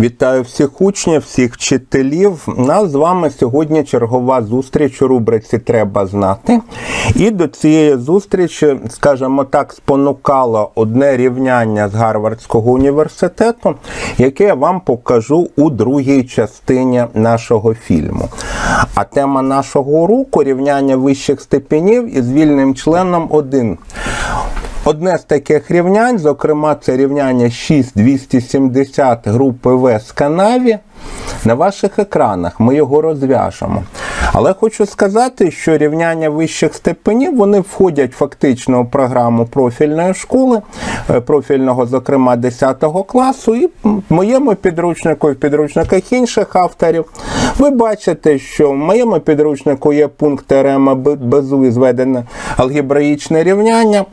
Вітаю всіх учнів, всіх вчителів. У нас з вами сьогодні чергова зустріч у рубриці Треба знати. І до цієї зустрічі, скажімо так, спонукало одне рівняння з Гарвардського університету, яке я вам покажу у другій частині нашого фільму. А тема нашого уроку рівняння вищих степенів із вільним членом 1. Одне з таких рівнянь, зокрема, це рівняння 6270 групи В з канаві. На ваших екранах ми його розв'яжемо. Але хочу сказати, що рівняння вищих степенів вони входять фактично у програму профільної школи, е, профільного, зокрема, 10 класу, і в моєму підручнику, і в підручниках інших авторів. Ви бачите, що в моєму підручнику є пункт теорема Безу і зведене алгебраїчне рівняння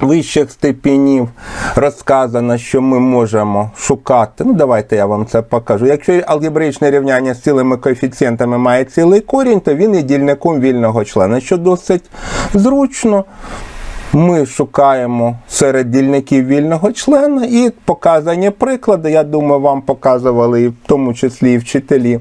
вищих степенів розказано, що ми можемо шукати. Ну, давайте я вам це покажу. Якщо алгебраїчне рівняння з цілими коефіцієнтами має цілий корінь, то він є дільником вільного члена, що досить зручно. Ми шукаємо серед дільників вільного члена і показані приклади. Я думаю, вам показували і в тому числі і вчителі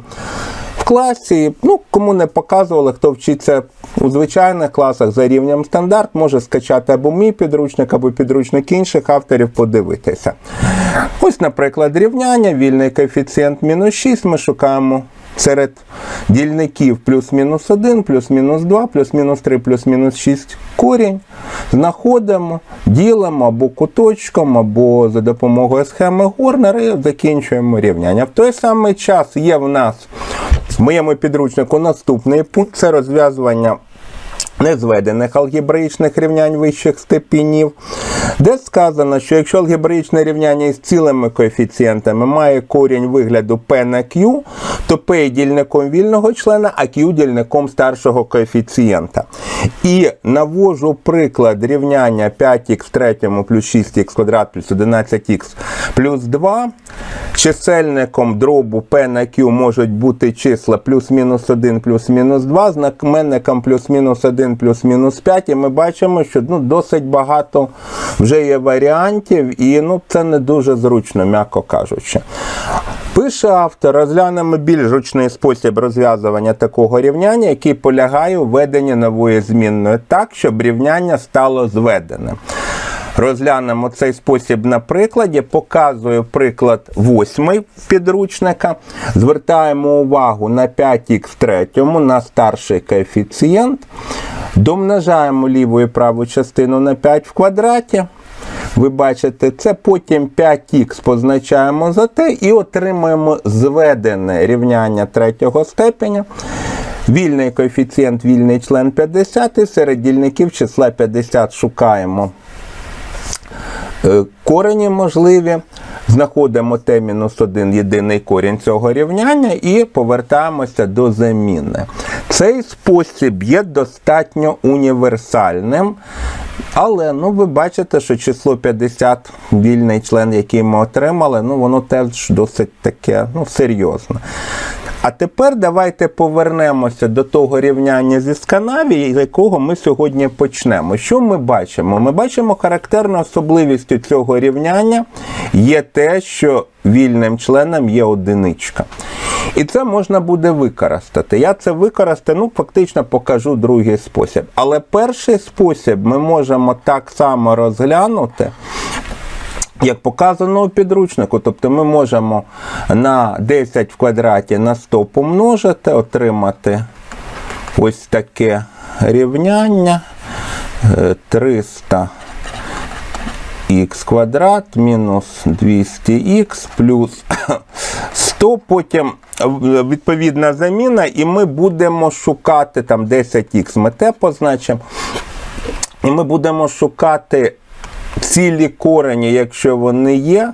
класі. Ну, кому не показували, хто вчиться у звичайних класах за рівнем стандарт, може скачати або мій підручник, або підручник інших авторів, подивитися. Ось, наприклад, рівняння, вільний коефіцієнт мінус 6. Ми шукаємо серед дільників плюс-мінус 1, плюс-мінус 2, плюс-мінус 3, плюс-мінус 6 корінь. Знаходимо, ділимо або куточком, або за допомогою схеми Горнера і закінчуємо рівняння. В той самий час є в нас в моєму підручнику наступний пункт це розв'язування незведених алгебраїчних рівнянь вищих степенів, де сказано, що якщо алгебраїчне рівняння із цілими коефіцієнтами має корінь вигляду P на Q, то P є дільником вільного члена, а Q дільником старшого коефіцієнта. І навожу приклад рівняння 5х в третьому плюс 6х квадрат плюс 11х плюс 2. Чисельником дробу P на Q можуть бути числа плюс-мінус 1 плюс-мінус 2, знаменником плюс-мінус 1 плюс-мінус 5. І ми бачимо, що ну, досить багато вже є варіантів, і ну, це не дуже зручно, м'яко кажучи. Пише автор, розглянемо більш зручний спосіб розв'язування такого рівняння, який полягає у введенні нової змінної так, щоб рівняння стало зведеним. Розглянемо цей спосіб на прикладі. Показую приклад восьмий підручника. Звертаємо увагу на 5х в третьому, на старший коефіцієнт. Домножаємо ліву і праву частину на 5 в квадраті. Ви бачите, це потім 5х позначаємо за те і отримуємо зведене рівняння третього степеня. Вільний коефіцієнт, вільний член 50, і серед дільників числа 50 шукаємо корені можливі. Знаходимо Т-1 єдиний корінь цього рівняння і повертаємося до заміни. Цей спосіб є достатньо універсальним. Але ну, ви бачите, що число 50, вільний член, який ми отримали, ну, воно теж досить таке ну, серйозне. А тепер давайте повернемося до того рівняння зі Сканавії, з якого ми сьогодні почнемо. Що ми бачимо? Ми бачимо характерною особливістю цього рівняння є те, що вільним членом є одиничка. І це можна буде використати. Я це використаю, ну, фактично покажу другий спосіб. Але перший спосіб ми можемо так само розглянути. Як показано у підручнику, тобто ми можемо на 10 в квадраті на 100 помножити, отримати ось таке рівняння 300 х квадрат мінус 200х плюс 100, потім відповідна заміна, і ми будемо шукати там 10х ми те позначимо. І ми будемо шукати цілі корені, якщо вони є,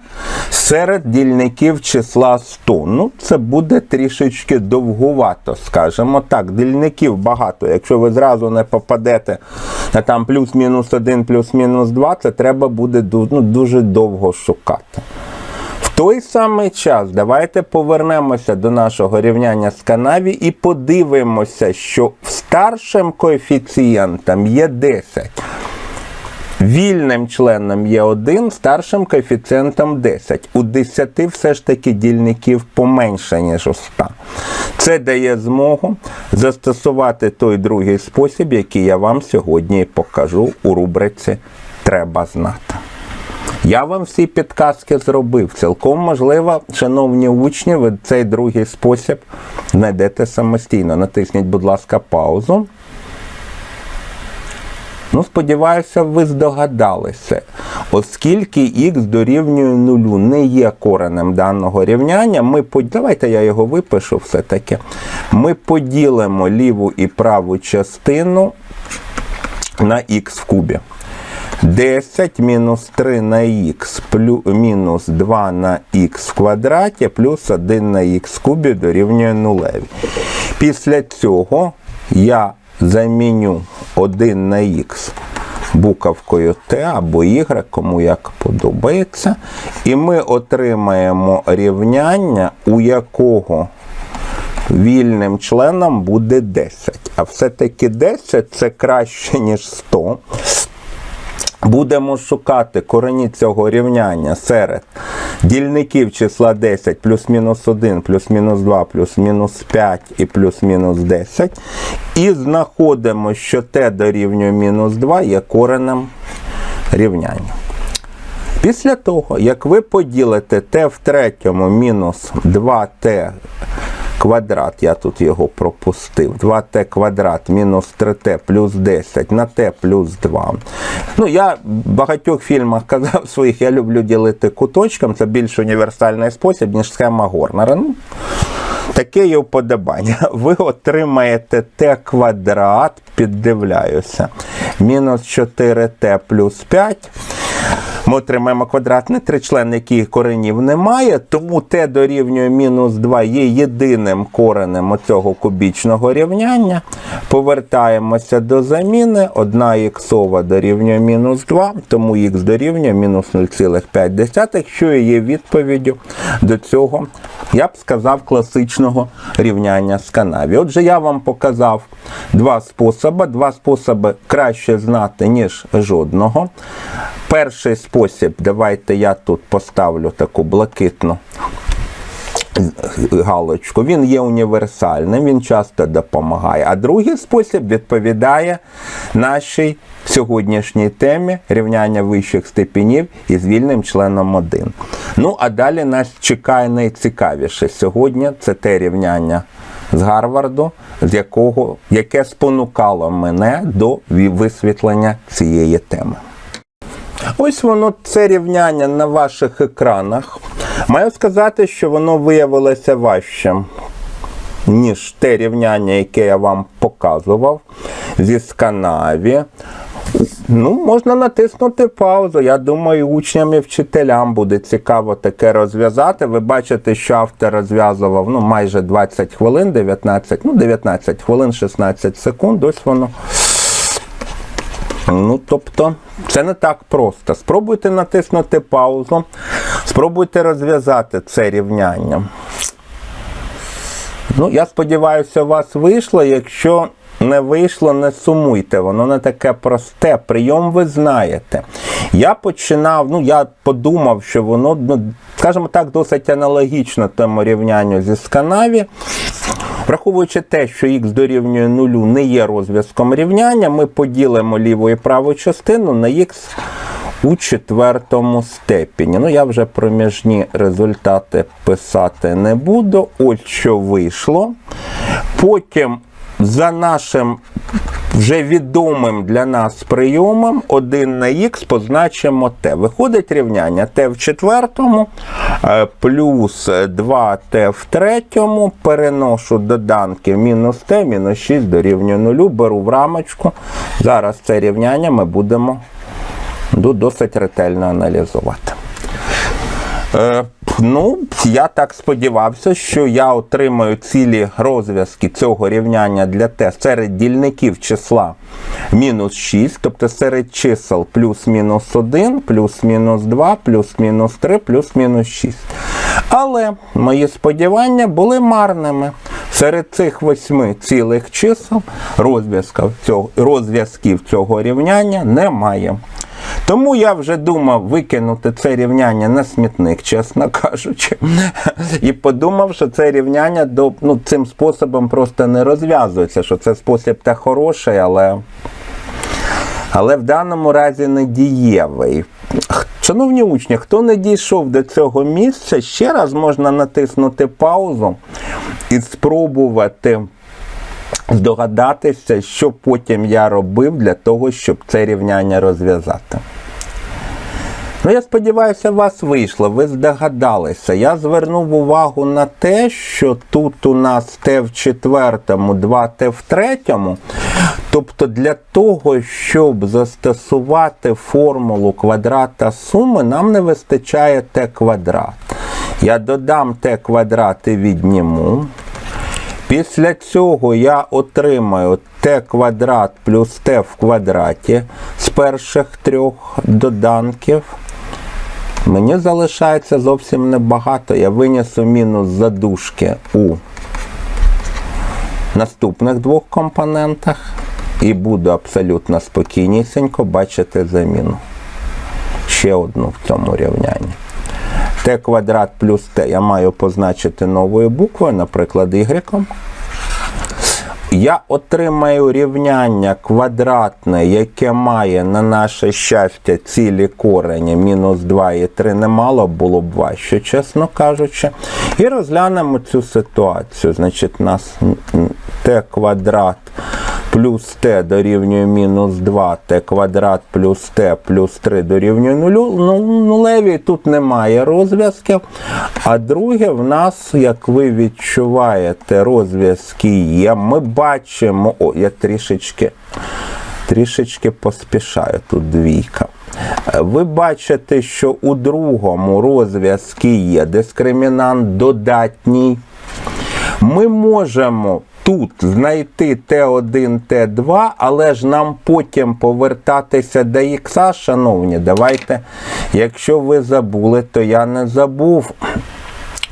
серед дільників числа 100. Ну, це буде трішечки довгувато, скажімо так. Дільників багато. Якщо ви зразу не попадете на там плюс-мінус 1, плюс-мінус 2, це треба буде ну, дуже довго шукати. Той самий час давайте повернемося до нашого рівняння з канаві і подивимося, що старшим коефіцієнтом є 10. Вільним членом є 1, старшим коефіцієнтом 10. У 10 все ж таки дільників поменше, ніж у 100. Це дає змогу застосувати той другий спосіб, який я вам сьогодні покажу у рубриці Треба знати. Я вам всі підказки зробив. Цілком можливо, шановні учні, ви цей другий спосіб знайдете самостійно. Натисніть, будь ласка, паузу. Ну, сподіваюся, ви здогадалися. Оскільки х дорівнює нулю не є коренем даного рівняння, ми давайте я його випишу все-таки. Ми поділимо ліву і праву частину на х в кубі. 10 мінус 3 на х мінус 2 на х в квадраті плюс 1 на х в кубі дорівнює нулеві. Після цього я заміню 1 на х буковкою Т або Y, кому як подобається. І ми отримаємо рівняння, у якого вільним членом буде 10. А все-таки 10 це краще, ніж 100. Будемо шукати корені цього рівняння серед дільників числа 10 плюс-мінус 1, плюс-мінус 2, плюс-мінус 5 і плюс-мінус 10. І знаходимо, що t дорівнює мінус 2 є коренем рівняння. Після того, як ви поділите t в третьому мінус 2t квадрат, я тут його пропустив, 2t квадрат мінус 3t плюс 10 на t плюс 2. Ну, я в багатьох фільмах казав своїх, я люблю ділити куточком, це більш універсальний спосіб, ніж схема Горнера. Ну, Таке є вподобання. Ви отримаєте t квадрат, піддивляюся, мінус 4t плюс 5. Ми отримаємо квадратний тричлен, який коренів немає, тому t дорівнює мінус 2 є єдиним коренем оцього кубічного рівняння. Повертаємося до заміни. 1 х дорівнює мінус 2, тому х дорівнює мінус 0,5, що і є відповіддю до цього, я б сказав, класичного рівняння з канаві. Отже, я вам показав два способи. Два способи краще знати, ніж жодного. Перший спосіб, давайте я тут поставлю таку блакитну галочку. Він є універсальним, він часто допомагає. А другий спосіб відповідає нашій сьогоднішній темі рівняння вищих степенів із вільним членом 1. Ну, а далі нас чекає найцікавіше сьогодні це те рівняння з Гарварду, з якого, яке спонукало мене до висвітлення цієї теми. Ось воно це рівняння на ваших екранах. Маю сказати, що воно виявилося важчим, ніж те рівняння, яке я вам показував зі сканаві. Ну, можна натиснути паузу. Я думаю, учням і вчителям буде цікаво таке розв'язати. Ви бачите, що автор розв'язував ну, майже 20 хвилин, 19, ну, 19 хвилин, 16 секунд. Ось воно. Ну, тобто, це не так просто. Спробуйте натиснути паузу, спробуйте розв'язати це рівняння. Ну, я сподіваюся, у вас вийшло. Якщо не вийшло, не сумуйте, воно не таке просте. Прийом ви знаєте. Я починав, ну я подумав, що воно, ну, скажімо так, досить аналогічно тому рівнянню зі сканаві. Враховуючи те, що х дорівнює нулю не є розв'язком рівняння, ми поділимо ліву і праву частину на х у четвертому степені. Ну, я вже проміжні результати писати не буду. Ось що вийшло. Потім за нашим вже відомим для нас прийомом 1 на х позначимо t. Виходить рівняння t в четвертому е, плюс 2t в третьому. Переношу доданки мінус t, мінус 6 дорівнює 0. Беру в рамочку. Зараз це рівняння ми будемо досить ретельно аналізувати. Е, Ну, я так сподівався, що я отримаю цілі розв'язки цього рівняння для Т серед дільників числа мінус 6, тобто серед чисел плюс-мінус 1, плюс-мінус 2, плюс-мінус 3, плюс-мінус 6. Але мої сподівання були марними. Серед цих восьми цілих чисел розв'язків цього, розв'язків цього рівняння немає. Тому я вже думав викинути це рівняння на смітник, чесно кажучи. І подумав, що це рівняння до, ну, цим способом просто не розв'язується, що це спосіб та хороший, але, але в даному разі не дієвий. Шановні учні, хто не дійшов до цього місця, ще раз можна натиснути паузу і спробувати здогадатися, що потім я робив для того, щоб це рівняння розв'язати. Ну, я сподіваюся, у вас вийшло, ви здогадалися. Я звернув увагу на те, що тут у нас Т в четвертому, 2Т в третьому. Тобто для того, щоб застосувати формулу квадрата суми, нам не вистачає Т квадрат. Я додам Т квадрат і відніму. Після цього я отримаю t квадрат плюс t в квадраті з перших трьох доданків. Мені залишається зовсім небагато. Я винесу мінус задушки у наступних двох компонентах і буду абсолютно спокійнісінько бачити заміну. Ще одну в цьому рівнянні. T квадрат плюс t я маю позначити новою буквою, наприклад, y. Я отримаю рівняння квадратне, яке має на наше щастя цілі корені мінус 2 і 3 немало, було б важче, чесно кажучи. І розглянемо цю ситуацію. Значить, у нас t квадрат плюс t дорівнює мінус 2, t квадрат плюс t плюс 3 дорівнює 0. Ну, нулевій тут немає розв'язків. А друге, в нас, як ви відчуваєте, розв'язки є. Ми бачимо, о, я трішечки, трішечки поспішаю, тут двійка. Ви бачите, що у другому розв'язки є дискримінант додатній. Ми можемо тут знайти Т1, Т2, але ж нам потім повертатися до ікса, шановні. Давайте, якщо ви забули, то я не забув.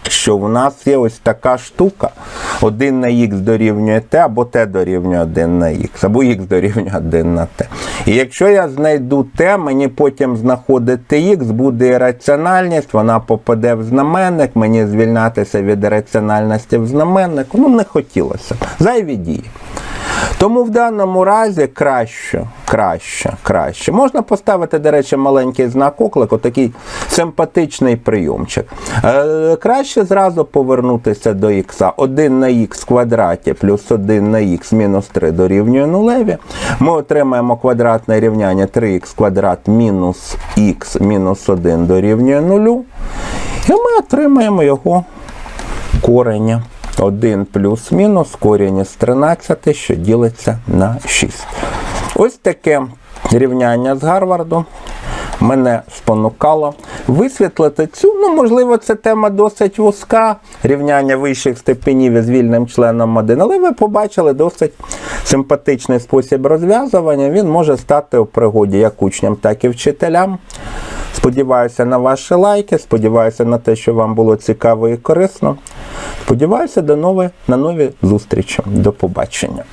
Що в нас є ось така штука. 1 на х дорівнює t, або t дорівнює 1 на х, або х дорівнює 1 на t. І якщо я знайду t, мені потім знаходити х, буде ірраціональність, вона попаде в знаменник, мені звільнятися від ірраціональності в знаменнику. Ну, не хотілося. Зайві дії. Тому в даному разі краще, краще, краще. Можна поставити, до речі, маленький знак оклику, такий симпатичний прийомчик. Е, краще зразу повернутися до х. 1 на х квадраті плюс 1 на х мінус 3 дорівнює нулеві. Ми отримаємо квадратне рівняння 3х квадрат мінус х мінус 1 дорівнює 0. І ми отримаємо його корення. 1 плюс-мінус корінь із 13, що ділиться на 6. Ось таке рівняння з Гарварду мене спонукало висвітлити цю. Ну, можливо, це тема досить вузька, рівняння вищих степенів із вільним членом 1, але ви побачили досить симпатичний спосіб розв'язування. Він може стати у пригоді як учням, так і вчителям. Сподіваюся на ваші лайки, сподіваюся на те, що вам було цікаво і корисно. Сподіваюся до нової, на нові зустрічі. До побачення.